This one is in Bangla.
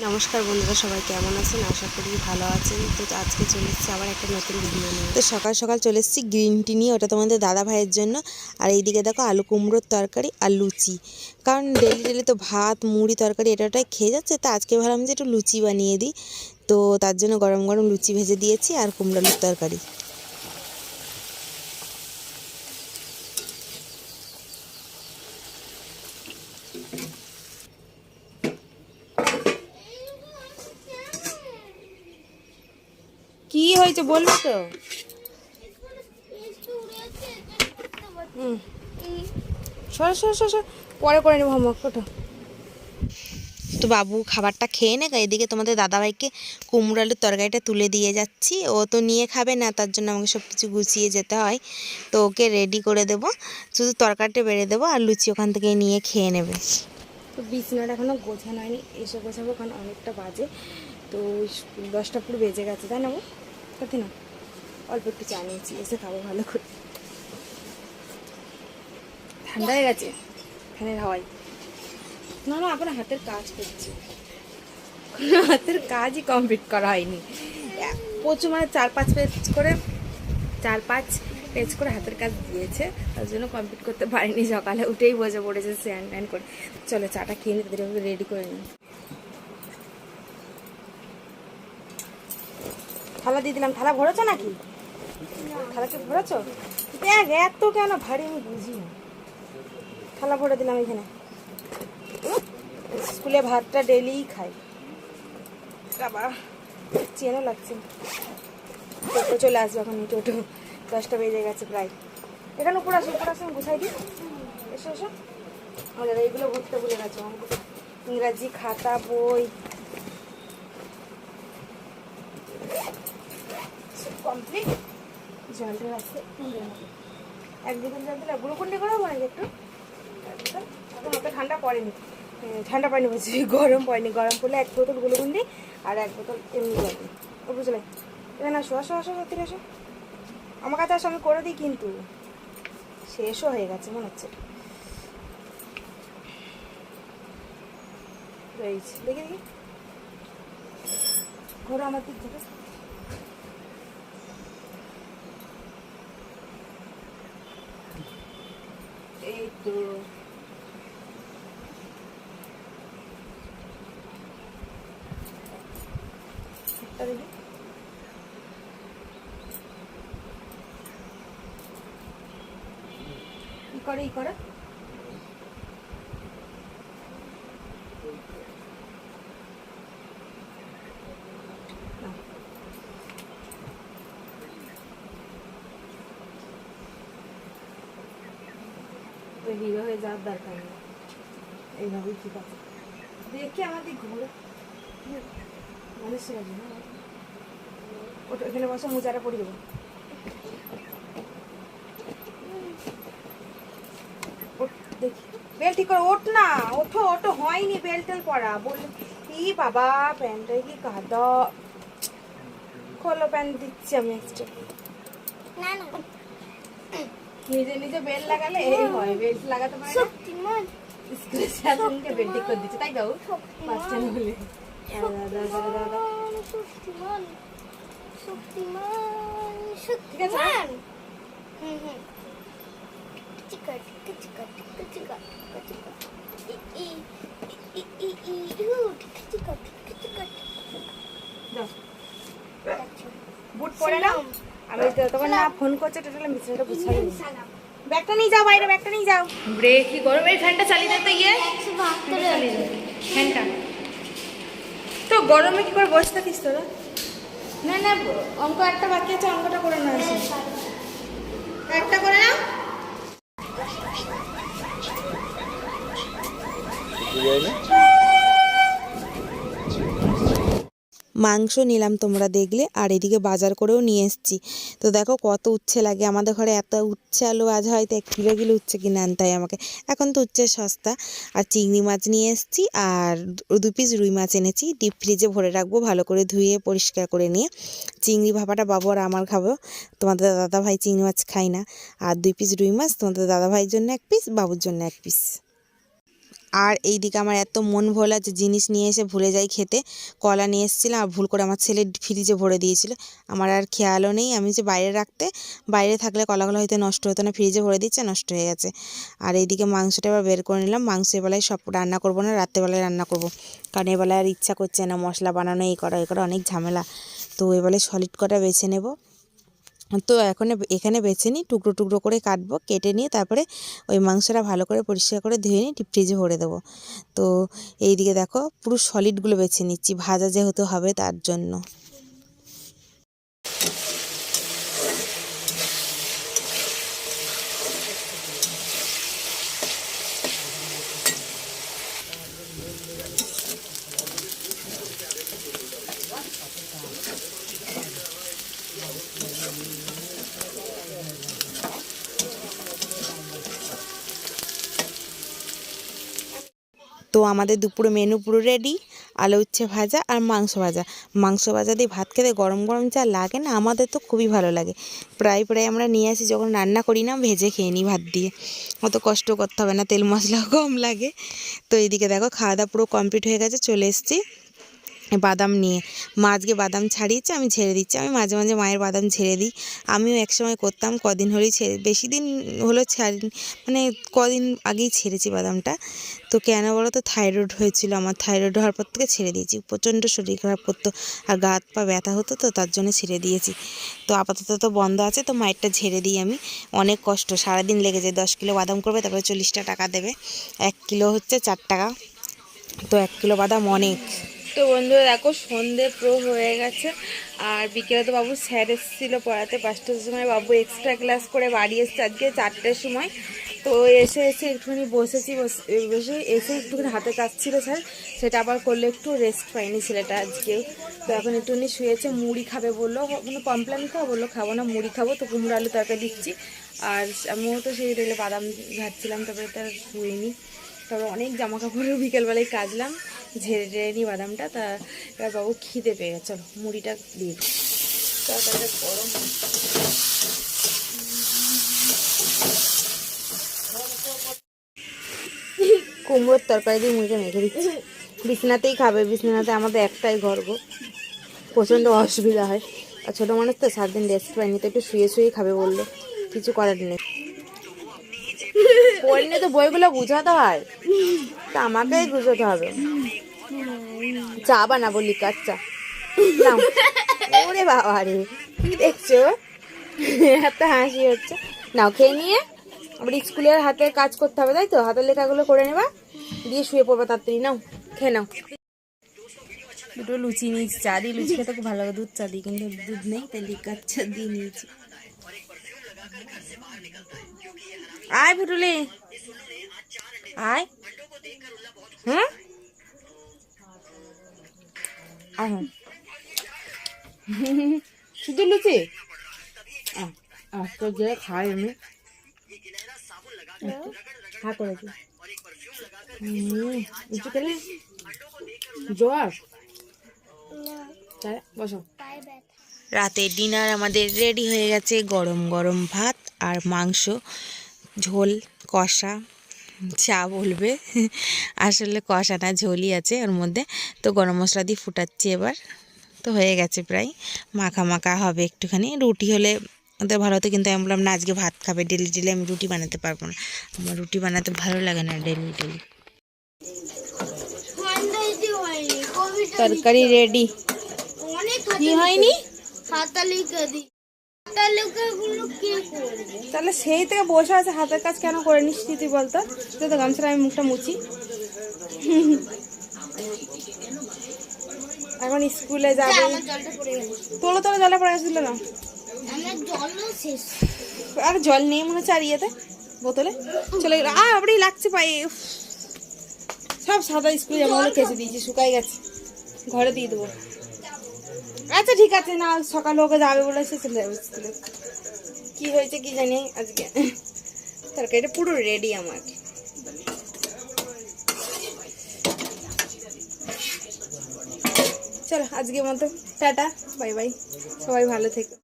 নমস্কার বন্ধুরা, সবাই কেমন আছেন? আশা করি ভালো আছেন। তো আজকে চলে এসেছি আবার একটা নতুন ভিডিও নিয়ে। তো সকাল সকাল চলে এসেছি গ্রিন টি নিয়ে, ওটা তোমাদের দাদা ভাইয়ের জন্য। আর এইদিকে দেখো আলু কুমড়োর তরকারি আর লুচি। কারণ ডেলি ডেলি তো ভাত, মুড়ি, তরকারি এটা ওটাই খেয়ে যাচ্ছে। তো আজকে ভাবলাম যে একটু লুচি বানিয়ে দিই। তো তার জন্য গরম গরম লুচি ভেজে দিয়েছি আর কুমড়ো আলুর তরকারি। কি হয়েছে বলবে তো? সর সর সর পরে করে নেব হোমওয়ার্ক ওটা তো বাবু খাবারটা খেয়ে নে এদিকে তোমাদের দাদাভাইকে কুমড়ো আলুর তরকারিটা তুলে দিয়ে যাচ্ছি। ও তো নিয়ে খাবে না তার জন্য আমাকে সব কিছু গুছিয়ে যেতে হয়। তো ওকে রেডি করে দেব। শুধু তরকারিটা বেড়ে দেবো আর লুচি ওখান থেকে নিয়ে খেয়ে নেবে। তো বিছনাটা এখনও গোছানো হয়নি এসে গোছাবো কারণ অনেকটা বাজে। তো দশটা পুরো বেজে গেছে তাই না গো? তাতে না। অল্প একটু চা নিয়েছি, এসে খাব ভালো করে। ঠান্ডা হয়ে গেছে? ফ্যানের হাওয়ায়। না না, আপনার হাতের কাজ করছি। কোনো হাতের কাজই কমপ্লিট করা হয়নি। প্রচুর মানে চার পাঁচ পেজ করে, চার পাঁচ পেজ করে হাতের কাজ দিয়েছে। তার জন্য কমপ্লিট করতে পারিনি। সকালে উঠেই বসে পড়েছে স্যান ট্যান করে। চলো, চাটা খেয়ে নিতে রেডি করে নিই থালা দিয়ে দিলাম। থালা ভরেছো নাকি? থালা কি ভরেছো? দেখ, এত কেন ভারী আমি বুঝি না। থালা ভরে দিলাম এখানে। স্কুলে ভাতটা ডেলিই খাই। বাবা, চেনও লাগছে। টোটো চলে আসবে এখন টোটো। দশটা বেজে গেছে প্রায়। এখানে উপর আসো উপর আসো গুছাই দিই। এসো এসো। আমাদের এইগুলো ভরতে ভুলে গেছো। ইংরাজি খাতা, বই। কমপ্লিট জলটা রাখতে এক বোতল জল দিলে গুঁড়োকুন্ডি করাবো নাকি একটু। এখন অত ঠান্ডা পড়েনি। ঠান্ডা পানি বলছি, গরম পড়েনি। গরম পড়লে এক বোতল গুঁড়োগুন্ডি আর এক বোতল এমনি জল। ও বুঝলে? এখানে আসো আসো আসো সত্যি আসো আমার কাছে আসো আমি করে দিই কিন্তু শেষও হয়ে গেছে, মনে হচ্ছে। দেখি দেখি। ঘোরো আমার দিক থেকে এই তো করে ই করে নাও। তো হিরো হয়ে যাওয়ার দরকার নেই। এইভাবেই ঠিক আছে। দেখে আমার দিক ঘুরে না? ওটা এখানে বসে মোজাটা পরিয়ে দেবো। দেখি। বেল ঠিক করে, ওঠ না। ওঠো ওঠো, হয়নি বেল টেল পরা। বললে, ই বাবা, প্যান্টটা কি কাদা। খোলো, প্যান্ট দিচ্ছি আমি না না। নিজে নিজে বেল লাগালে এই হয় বেল্ট লাগাতে পারে না শক্তিমান স্কুলে শাসনকে বেল ঠিক করে দিচ্ছে তাই বলে দাদা দাদা দাদা শক্তিমান শক্তিমান? শক্তিমান হুম হুম চিকা চিকা টিকা চিকা টিকা চিকা ই ই ই ই ই ই উ টিকা চিকা টিকা চিকা দাও আচ্ছা বুট পরে নাও আমি তখন না ফোন করছে টোটাল ব্যাগটা নিয়ে যাও বাইরে ব্যাগটা নিয়ে যাও। ব্রেক কি গরমের ফ্যানটা চালিয়ে দে ইয়ে। ফ্যানটা তো গরমে কি করে বসে থাকিস তোরা? না না অঙ্ক একটা বাকি আছে অঙ্কটা করে না একটা করে নাও। মাংস নিলাম তোমরা দেখলে, আর এদিকে বাজার করেও নিয়ে এসেছি। তো দেখো কত উচ্ছে লাগে, আমাদের ঘরে এত উচ্ছে আলু আজ হয়তো এক কিলো কিলো উচ্ছে কিনে আনতে হয় আমাকে। এখন তো উচ্ছে সস্তা, আর চিংড়ি মাছ নিয়ে এসেছি, আর দু- পিস রুই মাছ এনেছি, ডিপ ফ্রিজে ভরে রাখব, ভালো করে ধুয়ে পরিষ্কার করে নিয়ে। চিংড়ি ভাপাটা বাবু আর আমার খাব, তোমাদের দাদা ভাই চিংড়ি মাছ খাই না। আর দুই পিস রুই মাছ, তোমাদের দাদা ভাইয়ের জন্য এক পিস, বাবুর জন্য এক পিস। আর এইদিকে আমার এত মন ভোলা যে জিনিস নিয়ে এসে ভুলে যাই খেতে। কলা নিয়ে এসেছিলাম আর ভুল করে আমার ছেলে ফ্রিজে ভরে দিয়েছিল। আমার আর খেয়ালও নেই আমি যে বাইরে রাখতে, বাইরে থাকলে কলাগুলো হয়তো নষ্ট হতো না, ফ্রিজে ভরে দিচ্ছে, নষ্ট হয়ে গেছে। আর এইদিকে মাংসটা এবার বের করে নিলাম। মাংস এবেলায় সব রান্না করব না, রাত্রেবেলায় রান্না করব। কারণ এবেলায় আর ইচ্ছা করছে না, মশলা বানানো, এই করা এই করা, অনেক ঝামেলা। তো এবেলায় সলিড কটা বেছে নেব। তো এখন এখানে বেছে নিই, টুকরো টুকরো করে কাটবো, কেটে নিয়ে তারপরে ওই মাংসটা ভালো করে পরিষ্কার করে ধুয়ে নিয়ে ডিপ ফ্রিজে ভরে দেবো। তো এইদিকে দেখো পুরো সলিডগুলো বেছে নিচ্ছি, ভাজা যেহেতু হবে তার জন্য। তো আমাদের দুপুরে মেনু পুরো রেডি আলু উচ্ছে ভাজা আর মাংস ভাজা। মাংস ভাজা দিয়ে ভাত খেতে গরম গরম যা লাগে না, আমাদের তো খুবই ভালো লাগে। প্রায় প্রায় আমরা নিয়ে আসি, যখন রান্না করি না, ভেজে খেয়ে নিই ভাত দিয়ে। অত কষ্ট করতে হবে না, তেল মশলা কম লাগে। তো এইদিকে দেখো, খাওয়া দাওয়া পুরো কমপ্লিট হয়ে গেছে, চলে এসেছি। বাদাম নিয়ে। মা আজকে বাদাম ছাড়িয়েছে, আমি ছেড়ে দিচ্ছি। আমি মাঝে মাঝে মায়ের বাদাম ছেড়ে দিই। আমিও একসময় করতাম, কদিন হলেই ছেড়ে বেশি দিন হলো ছাড়ি মানে কদিন আগেই ছেড়েছি বাদামটা। তো কেন বলো তো থাইরয়েড হয়েছিল। আমার থাইরয়েড হওয়ার পর থেকে ছেড়ে দিয়েছি। প্রচণ্ড শরীর খারাপ করতো আর গা হাত পা ব্যথা হতো তো, তার জন্য ছেড়ে দিয়েছি। তো আপাতত তো বন্ধ আছে, তো মায়েরটা ঝেড়ে দিই আমি। অনেক কষ্ট, সারাদিন লেগে যায়। দশ কিলো বাদাম করবে, তারপরে চল্লিশটা টাকা দেবে। এক কিলো হচ্ছে চার টাকা। তো এক কিলো বাদাম অনেক। তো বন্ধুরা দেখো, সন্ধে প্রো হয়ে গেছে। আর বিকেলে তো বাবু স্যার এসেছিল পড়াতে, পাঁচটার সময় বাবু এক্সট্রা ক্লাস করে বাড়ি এসছে আজকে চারটের সময়। তো এসে এসে একটুখানি বসেছি, বসে এসে একটুখানি হাতে কাজ ছিল স্যার। সেটা আবার করলে একটু রেস্ট পাইনি ছেলেটা আজকেও তো এখন একটুখানি শুয়েছে, মুড়ি খাবে বলল। মানে কমপ্লেন খাওয়া বলল, খাব না, মুড়ি খাব, তো কুমড়ো আলু তরকারি দিচ্ছি। আর আমিও তো সেই রেলে বাদাম ঘাটছিলাম তারপরে তার শুয়েনি তারপর অনেক জামা কাপড়ও বিকেলবেলায় কাচলাম ঝেড়ে ঝেড়ে নিই বাদামটা, তা এবার বাবু খিদে পেয়ে গেছে। চলো, মুড়িটা দিয়ে দিই। তরকারিটা গরম কুমড়োর তরকারি দিয়ে মুড়িটা মেখে দিচ্ছি। বিছনাতেই খাবে, বিছনাতে আমাদের একটাই ঘর গো। প্রচণ্ড অসুবিধা হয়। আর ছোটো মানুষ তো সাত দিন রেস্ট পায়নি, তো একটু শুয়ে শুয়েই খাবে বলল। কিছু করার নেই। পড়লে তো বইগুলো বুঝাতে হয়। তা আমাকেই বুঝাতে হবে। চা বানাবো লিকার চা। ওরে বাবা রে কি দেখছ? এত হাসি হচ্ছে। নাও, খেয়ে নিয়ে আবার স্কুলের হাতের কাজ করতে হবে, তাই তো? হাতের লেখাগুলো করে নেবা, দিয়ে শুয়ে পড়বা তাড়াতাড়ি। নাও, খেয়ে নাও। দুটো লুচি নিয়েছি, চা দিয়ে লুচি খেতে খুব ভালো লাগে। দুধ চা দিই কিন্তু দুধ নেই, তাই লিকার চা দিয়ে নিয়েছি। আয় হ্যাঁ আয়। হ্যাঁ? শুধু লুচি? আজকে যে খাই আমি। খা করেছি। হুম লুচি খেলে? জ্বর তাই বসো। রাতের ডিনার আমাদের রেডি হয়ে গেছে গরম গরম ভাত আর মাংস ঝোল কষা। চা বলবে। আসলে কষা না ঝোলই আছে ওর মধ্যে। তো গরম মশলা দিয়ে ফুটাচ্ছি এবার। তো হয়ে গেছে প্রায়। মাখা মাখা হবে একটুখানি। রুটি হলে ওদের ভালো হতো কিন্তু আমি বললাম না আজকে ভাত খাবে। ডেলি ডেলি আমি রুটি বানাতে পারব না। আমার রুটি বানাতে ভালো লাগে না ডেলি ডেলি। তরকারি রেডি। অনেক কি হয়নি? হাতালিকা তাহলে সেই থেকে বসে আছে হাতের কাজ কেন করে নিস তুই বলতো? তুই তো গামছাটা আমি মুখটা মুছি। এখন স্কুলে যাবে। তোলো তোলো জলে পড়ে আসছিল না আর জল নেই মনে হচ্ছে আর ইয়েতে বোতলে। চলে গেল। আ আপনি লাগছে পায়ে উফ। সব সাদা স্কুল জামাগুলো কেচে দিয়েছি শুকাই গেছে। ঘরে দিয়ে দেবো। আচ্ছা ঠিক আছে, না, সকাল ওকে যাবে বলেছে চলে যাবে কি হয়েছে কি জানি আজকে? তরকারিটা পুরো রেডি আমার। চলো, আজকের মতো, টাটা বাই বাই সবাই ভালো থেকো।